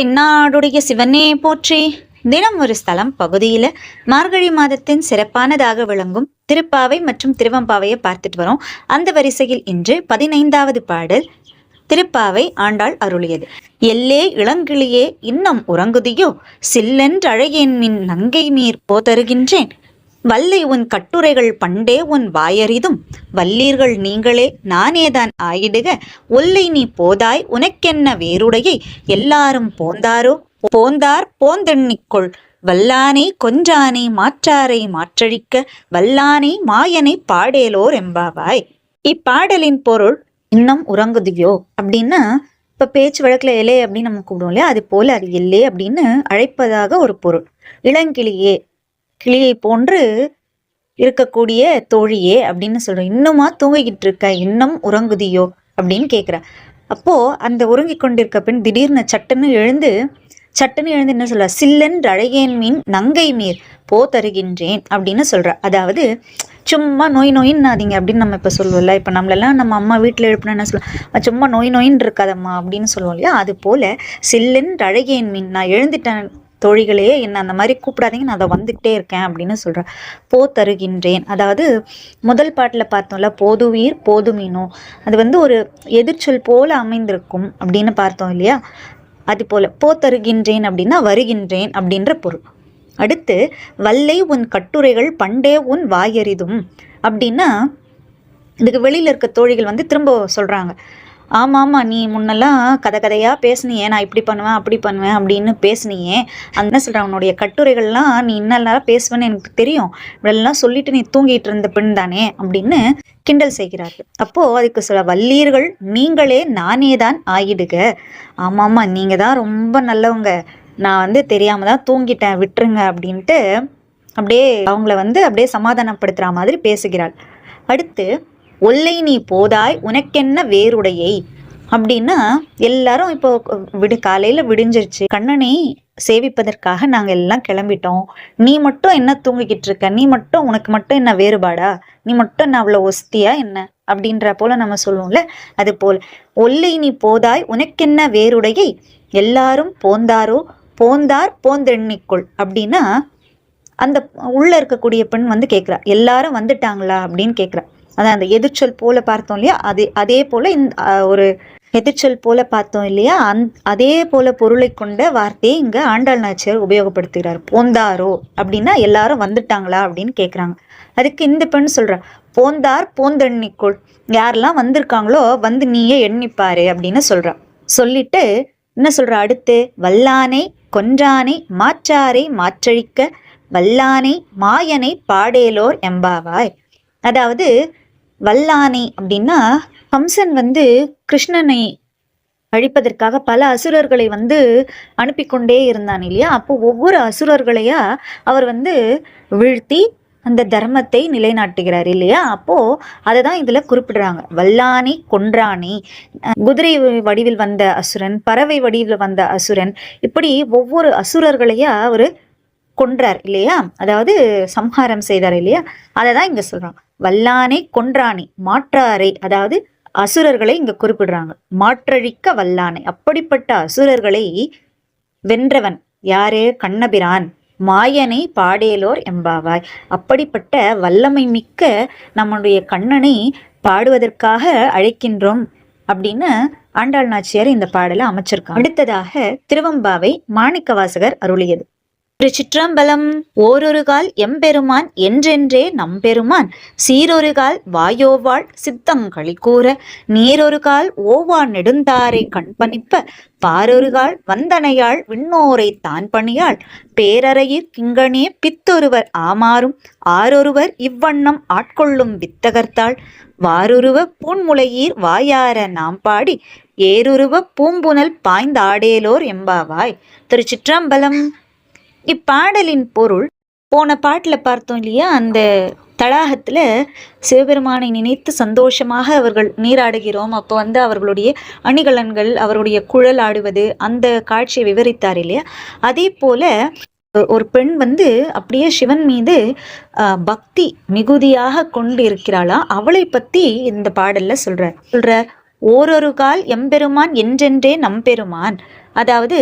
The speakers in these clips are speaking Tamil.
தென்னாடுடைய சிவனே போற்றி. தினம் ஒரு ஸ்தலம் பகுதியில மார்கழி மாதத்தின் சிறப்பானதாக விளங்கும் திருப்பாவை மற்றும் திருவம்பாவையை பார்த்துட்டு வரோம். அந்த வரிசையில் இன்று பதினைந்தாவது பாடல் திருப்பாவை ஆண்டாள் அருளியது. எல்லே இளங்கிளியே இன்னும் உறங்குதியோ சில்லென்றழையேன் மின் நங்கை மீர் போதருகின்றேன். வல்லை உன் கட்டுரைகள் பண்டே உன் வாயறிதும். வல்லீர்கள் நீங்களே நானேதான் ஆயிடுக. ஒல்லை நீ போதாய் உனக்கென்ன வேறுடையை? எல்லாரும் போந்தாரோ? போந்தார் போந்தெண்ணிக்கொள். வல்லானை கொஞ்சானை மாற்றாரை மாற்றழிக்க வல்லானை மாயனை பாடேலோர் எம்பாவாய் இப்பாடலின் பொருள் இன்னும் உறங்குதியோ? அப்படின்னா இப்ப பேச்சு வழக்குல இலே அப்படின்னு நம்ம கூப்பிடுவோம் இல்லையா? அது போல அது எல்லே அப்படின்னு அழைப்பதாக ஒரு பொருள். இளங்கிளியே கிளியை போன்று இருக்கக்கூடிய தோழியே அப்படின்னு சொல்கிறோம் இன்னுமா தூங்கிக்கிட்டு இருக்க? இன்னும் உறங்குதியோ? அப்படின்னு கேட்குறா அப்போது அந்த உறங்கிக் கொண்டிருக்க பெண் திடீர்னு சட்டுன்னு எழுந்து சட்டுன்னு எழுந்து என்ன சொல்றா? சில்லன் அழகேன் மீன் நங்கை மீர் போ தருகின்றேன் அப்படின்னு சொல்றா. அதாவது சும்மா நோய் நோயின்னாதீங்க அப்படின்னு நம்ம இப்போ சொல்லுவோம்ல இப்போ நம்மளெல்லாம் நம்ம அம்மா வீட்டில் எழுப்பினா என்ன சொல்லுவோம் சும்மா நோய் நோயின்னு இருக்காதம்மா அப்படின்னு சொல்லுவோம் இல்லையா? அது போல் சில்லன் அழகேன் மீன் நான் எழுந்துட்டேன் தோழிகளே என்ன அந்த மாதிரி கூப்பிடாதீங்க நான் அதை வந்துக்கிட்டே இருக்கேன் அப்படின்னு சொல்கிறேன் போ தருகின்றேன். அதாவது முதல் பாட்டில் பார்த்தோம்ல போதுவீர் போதுமீனோ அது வந்து ஒரு எதிர்ச்சொல் போல அமைந்திருக்கும் அப்படின்னு பார்த்தோம் இல்லையா? அது போல் போ தருகின்றேன் அப்படின்னா வருகின்றேன் அப்படின்ற பொருள். அடுத்து வல்லை உன் கட்டுரைகள் பண்டே உன் வாயறிதும். அப்படின்னா இதுக்கு வெளியில் இருக்க தோழிகள் வந்து திரும்ப சொல்கிறாங்க ஆமாம் ஆமாம் நீ முன்னெல்லாம் கதை கதையாக பேசுனியே நான் இப்படி பண்ணுவேன் அப்படி பண்ணுவேன் அப்படின்னு பேசுனியே. அந்த சொல்கிறேன் உன்னுடைய கட்டுரைகள்லாம் நீ இன்னெல்லாம் பேசுவேன்னு எனக்கு தெரியும். இப்படியெல்லாம் சொல்லிட்டு நீ தூங்கிட்டு இருந்த பெண் தானே அப்படின்னு கிண்டல் செய்கிறார்கள். அப்போது அதுக்கு சில வல்லீர்கள் நீங்களே நானே தான் ஆகிடுக ஆமாம்மா நீங்கள் தான் ரொம்ப நல்லவங்க. நான் வந்து தெரியாமல் தான் தூங்கிட்டேன் விட்டுருங்க அப்படின்ட்டு அப்படியே அவங்கள வந்து அப்படியே சமாதானப்படுத்துகிற மாதிரி பேசுகிறாள். அடுத்து ஒல்லை நீ போதாய் உனக்கென்ன வேறுடையை? அப்படின்னா எல்லாரும் இப்போ விடு காலையில் விடிஞ்சிருச்சு. கண்ணனை சேவிப்பதற்காக நாங்கள் எல்லாம் கிளம்பிட்டோம். நீ மட்டும் என்ன தூங்கிக்கிட்டு இருக்க? நீ மட்டும் உனக்கு மட்டும் என்ன வேறுபாடா? நீ மட்டும் என்ன அவ்வளோ ஒஸ்தியா என்ன? அப்படின்ற போல நம்ம சொல்லுவோம்ல அது போல் ஒல்லை நீ போதாய் உனக்கென்ன வேறுடையை? எல்லாரும் போந்தாரோ? போந்தார் போந்தெண்ணிக்குள். அப்படின்னா அந்த உள்ள இருக்கக்கூடிய பெண் வந்து கேட்குறா எல்லாரும் வந்துட்டாங்களா? அப்படின்னு கேட்குறா அதான் அந்த எதிர்ச்சொல் போல பார்த்தோம் இல்லையா? அதே அதே போல இந்த ஒரு எதிர்ச்சொல் போல பார்த்தோம் இல்லையா? அந் அதே போல பொருளை கொண்ட வார்த்தையை இங்க ஆண்டாள் நாச்சியார் உபயோகப்படுத்துகிறார். போந்தாரோ? அப்படின்னா எல்லாரும் வந்துட்டாங்களா? அப்படின்னு கேட்குறாங்க அதுக்கு இந்த பெண் சொல்றா போந்தார் போந்தெண்ணிக்குள் யாரெல்லாம் வந்திருக்காங்களோ வந்து நீயே எண்ணிப்பாரு அப்படின்னு சொல்றா. சொல்லிட்டு என்ன சொல்கிறா அடுத்து? வல்லானை கொன்றானை மாற்றாரை மாற்றழிக்க வல்லானை மாயனை பாடேலோர் எம்பாவாய். அதாவது வல்லானை அப்படின்னா கம்சன் வந்து கிருஷ்ணனை அழிப்பதற்காக பல அசுரர்களை வந்து அனுப்பி கொண்டே இருந்தான் இல்லையா? அப்போ ஒவ்வொரு அசுரர்களையா அவர் வந்து வீழ்த்தி அந்த தர்மத்தை நிலைநாட்டுகிறார் இல்லையா? அப்போ அதை தான் இதுல குறிப்பிடுறாங்க. வல்லானி கொன்றானி. அஹ் குதிரை வடிவில் வந்த அசுரன் பறவை வடிவில் வந்த அசுரன் இப்படி ஒவ்வொரு அசுரர்களையா அவர் கொன்றார் இல்லையா? அதாவது சம்ஹாரம் செய்தார் இல்லையா? அதை தான் இங்க சொல்கிறாங்க வல்லானை கொன்றானை மாற்றாரை. அதாவது அசுரர்களை இங்க குறிப்பிடுறாங்க. மாற்றழிக்க வல்லானை. அப்படிப்பட்ட அசுரர்களை வென்றவன் யாரு? கண்ணபிரான். மாயனை பாடேலோர் எம்பாவாய் அப்படிப்பட்ட வல்லமை மிக்க நம்முடைய கண்ணனை பாடுவதற்காக அழைக்கின்றோம் அப்படின்னு ஆண்டாள் நாச்சியார் இந்த பாடலை அமைச்சிருக்காங்க. அடுத்ததாக திருவம்பாவை மாணிக்கவாசகர் அருளியது. திருச்சிற்றம்பலம். ஓரொரு கால் எம்பெருமான் என்றென்றே நம்பெருமான். சீரொரு கால் வாயோவாள் சித்தம் கூற நீரொரு கால் ஓவா நெடுந்தாரை கண்பணிப்ப. பாரொரு கால் வந்தனையாள் விண்ணோரை தான் பணியாள் பேரறையிற் கிங்கனே பித்தொருவர் ஆமாறும். ஆரொருவர் இவ்வண்ணம் ஆட்கொள்ளும் வித்தகர்த்தாள். வாருருவ பூன்முளையீர் வாயார நாம் பாடி ஏருருவ பூம்புனல் பாய்ந்தாடேலோர் எம்பாவாய். திருச்சிற்றம்பலம். இப்பாடலின் பொருள் போன பாட்டில் பார்த்தோம் இல்லையா அந்த தடாகத்தில் சிவபெருமானை நினைத்து சந்தோஷமாக அவர்கள் நீராடுகிறோம். அப்போ வந்து அவர்களுடைய அணிகலன்கள் அவருடைய குழல் ஆடுவது அந்த காட்சியை விவரித்தார் இல்லையா? அதே போல ஒரு பெண் வந்து அப்படியே சிவன் மீது ஆஹ், பக்தி மிகுதியாக கொண்டு இருக்கிறாளா அவளை பத்தி இந்த பாடல்ல சொல்ற சொல்ற ஓரொரு கால் எம்பெருமான் என்றென்றே நம்பெருமான். அதாவது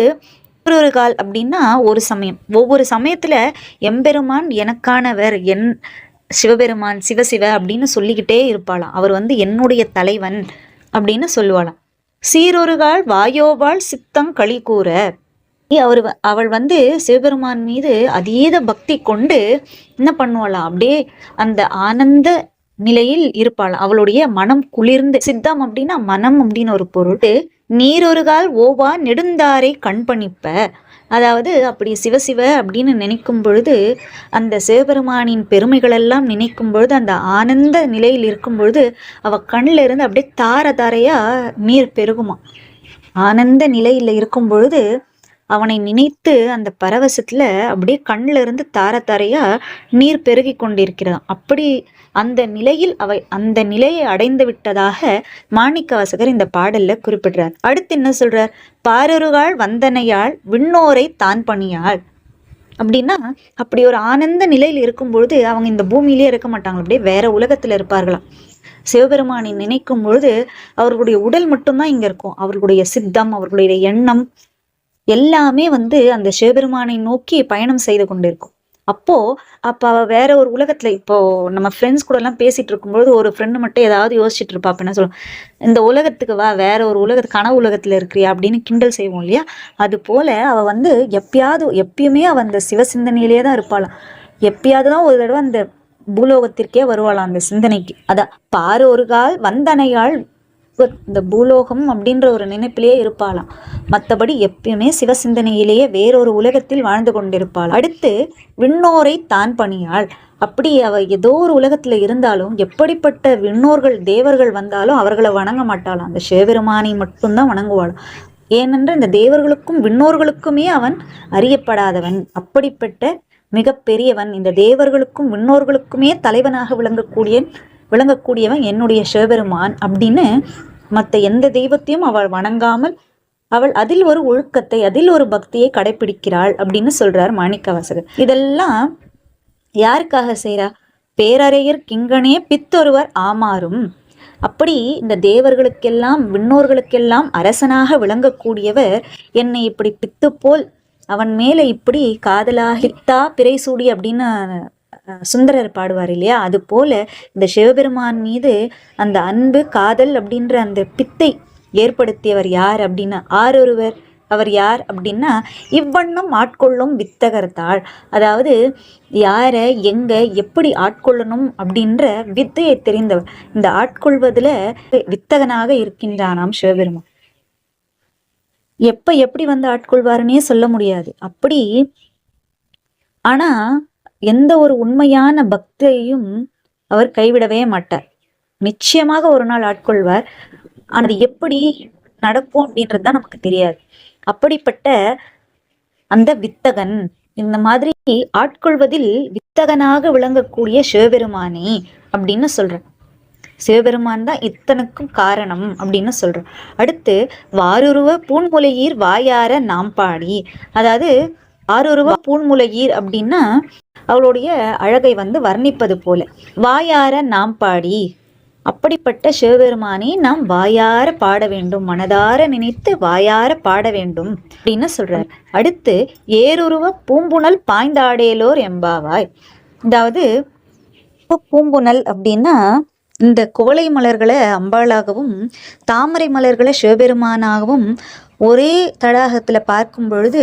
ஒரு கால் அப்படின்னா ஒரு சமயம். ஒவ்வொரு சமயத்துல எம்பெருமான் எனக்கானவர் என் சிவபெருமான் சிவசிவ அப்படின்னு சொல்லிக்கிட்டே இருப்பாளாம். அவர் வந்து என்னுடைய தலைவன் அப்படின்னு சொல்லுவாளாம். சீரொருகால் வாயோவாள் சித்தம் களி கூற. அவர் அவள் வந்து சிவபெருமான் மீது அதீத பக்தி கொண்டு என்ன பண்ணுவாளாம்? அப்படியே அந்த ஆனந்த நிலையில் இருப்பாள் அவளுடைய மனம் குளிர்ந்து சித்தம் அப்படின்னா மனம் அப்படின்னு ஒரு பொருள் நீரொருகால் ஓவா நெடுந்தாரை கண்பணிப்ப. அதாவது அப்படி சிவசிவ அப்படின்னு நினைக்கும் பொழுது அந்த சிவபெருமானின் பெருமைகளெல்லாம் நினைக்கும் பொழுது அந்த ஆனந்த நிலையில் இருக்கும் பொழுது அவள் கண்ணில் இருந்து அப்படியே தார தாரையாக நீர் பெருகுமா. ஆனந்த நிலையில் இருக்கும் பொழுது அவனை நினைத்து அந்த பரவசத்தில் அப்படியே கண்ணில் இருந்து தார தாரையாக நீர் பெருகி கொண்டிருக்கிறதாம் அப்படி அந்த நிலையில் அவை அந்த நிலையை அடைந்து விட்டதாக மாணிக்க வாசகர் இந்த பாடல்ல குறிப்பிடுறார். அடுத்து என்ன சொல்றார்? பாரருகாள் வந்தனையாள் விண்ணோரை தான் பணியாள். அப்படின்னா அப்படி ஒரு ஆனந்த நிலையில் இருக்கும் பொழுது அவங்க இந்த பூமியிலேயே இருக்க மாட்டாங்க அப்படியே வேற உலகத்துல இருப்பார்களாம். சிவபெருமானை நினைக்கும் பொழுது அவர்களுடைய உடல் மட்டும்தான் இங்க இருக்கும். அவர்களுடைய சித்தம் அவர்களுடைய எண்ணம் எல்லாமே வந்து அந்த சிவபெருமானை நோக்கி பயணம் செய்து கொண்டிருக்கும். அப்போ அப்ப அவ வேற ஒரு உலகத்துல இப்போ நம்ம ஃப்ரெண்ட்ஸ் கூட எல்லாம் பேசிட்டு இருக்கும்போது ஒரு ஃப்ரெண்டு மட்டும் ஏதாவது யோசிச்சுட்டு இருப்பா அப்படின்னா சொல்லுவோம் இந்த உலகத்துக்கு வா வேற ஒரு உலகத்து கனவு உலகத்துல இருக்கிறியா அப்படின்னு கிண்டல் செய்வோம் இல்லையா? அது போல அவ வந்து எப்பயாவது எப்பயுமே அவ அந்த சிவசிந்தனையிலேயே தான் இருப்பாளாம். எப்பயாவது தான் ஒரு தடவை அந்த பூலோகத்திற்கே வருவாளாம் அந்த சிந்தனைக்கு. அதான் பாரு ஒரு கால் வந்தனையாள் இந்த பூலோகம் அப்படின்ற ஒரு நினைப்பிலேயே இருப்பாளாம். மற்றபடி எப்பயுமே சிவசிந்தனையிலேயே வேறொரு உலகத்தில் வாழ்ந்து கொண்டிருப்பாள். அடுத்து விண்ணோரை தான் பணியாள். அப்படி அவ ஏதோ ஒரு உலகத்துல இருந்தாலும் எப்படிப்பட்ட விண்ணோர்கள் தேவர்கள் வந்தாலும் அவர்களை வணங்க மாட்டாளாம். அந்த சிவபெருமானை மட்டும்தான் வணங்குவாள். ஏனென்று இந்த தேவர்களுக்கும் விண்ணோர்களுக்குமே அவன் அறியப்படாதவன். அப்படிப்பட்ட மிக பெரியவன் இந்த தேவர்களுக்கும் விண்ணோர்களுக்குமே தலைவனாக விளங்கக்கூடிய விளங்கக்கூடியவன் என்னுடைய சிவபெருமான் அப்படின்னு மற்ற எந்த தெய்வத்தையும் அவள் வணங்காமல் அவள் அதில் ஒரு ஒழுக்கத்தை அதில் ஒரு பக்தியை கடைபிடிக்கிறாள் அப்படின்னு சொல்றார் மாணிக்கவாசகர். இதெல்லாம் யாருக்காக செய்கிறா பேரறையர் கிங்கனே பித்தொருவர் ஆமாறும். அப்படி இந்த தேவர்களுக்கெல்லாம் விண்ணோர்களுக்கெல்லாம் அரசனாக விளங்கக்கூடியவர் என்னை இப்படி பித்து போல் அவன் மேலே இப்படி காதலாகித்தா பிறை சூடி அப்படின்னு சுந்தரர் பாடுவார் இல்லையா? அது போல இந்த சிவபெருமான் மீது அந்த அன்பு காதல் அப்படின்ற அந்த பித்தை ஏற்படுத்தியவர் யார் அப்படின்னா ஆரொருவர் அவர் யார் அப்படின்னா இவ்வண்ணம் ஆட்கொள்ளும் வித்தகர்த்தாள் அதாவது யாரை எங்க எப்படி ஆட்கொள்ளணும் அப்படின்ற வித்தையை தெரிந்தவர். இந்த ஆட்கொள்வதுல வித்தகனாக இருக்கின்றானாம் சிவபெருமான். எப்ப எப்படி வந்து ஆட்கொள்வாருன்னே சொல்ல முடியாது. அப்படி ஆனா எந்த ஒரு உண்மையான பக்தியையும் அவர் கைவிடவே மாட்டார். நிச்சயமாக ஒரு நாள் ஆட்கொள்வார். ஆனா அது எப்படி நடக்கும் அப்படின்றது தான் நமக்கு தெரியாது. அப்படிப்பட்ட அந்த வித்தகன் இந்த மாதிரி ஆட்கொள்வதில் வித்தகனாக விளங்கக்கூடிய சிவபெருமானே அப்படின்னு சொல்றேன். சிவபெருமான் தான் இத்தனுக்கும் காரணம் அப்படின்னு சொல்றோம் அடுத்து வாருருவ பூன்முலையீர் வாயார நாம் பாடி அதாவது ஆருருவ பூன்முலையீர் அப்படின்னா அவளுடைய அழகை வந்து வர்ணிப்பது போல. வாயார நாம் பாடி அப்படிப்பட்ட சிவபெருமானே நாம் வாயார பாட வேண்டும் மனதார நினைத்து வாயார பாட வேண்டும் அப்படின்னு சொல்றார். அடுத்து ஏருருவ பூம்புணல் பாய்ந்தாடேலோர் எம்பாவாய் அதாவது பூம்புணல் அப்படின்னா இந்த குவளை மலர்களை அம்பாளாகவும் தாமரை மலர்களை சிவபெருமானாகவும் ஒரே தடாகத்தில் பார்க்கும் பொழுது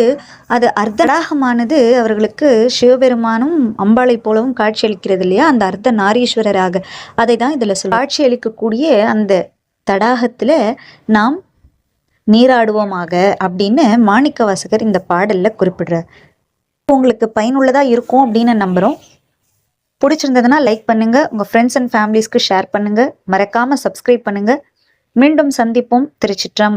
அது அர்த்த தடாகமானது அவர்களுக்கு சிவபெருமானும் அம்பாளை போலவும் காட்சியளிக்கிறது இல்லையா அந்த அர்த்த நாரீஸ்வரராக. அதை தான் இதில் சொல்ல காட்சியளிக்கக்கூடிய அந்த தடாகத்தில் நாம் நீராடுவோமாக அப்படின்னு மாணிக்க வாசகர் இந்த பாடலில் குறிப்பிடுறார். உங்களுக்கு பயனுள்ளதாக இருக்கும் அப்படின்னு நம்புகிறோம் பிடிச்சிருந்ததுன்னா லைக் பண்ணுங்க. உங்க ஃப்ரெண்ட்ஸ் அண்ட் ஃபேமிலிஸ்க்கு ஷேர் பண்ணுங்க. மறக்காம சப்ஸ்கிரைப் பண்ணுங்க. மீண்டும் சந்திப்போம். திருச்சிற்றம்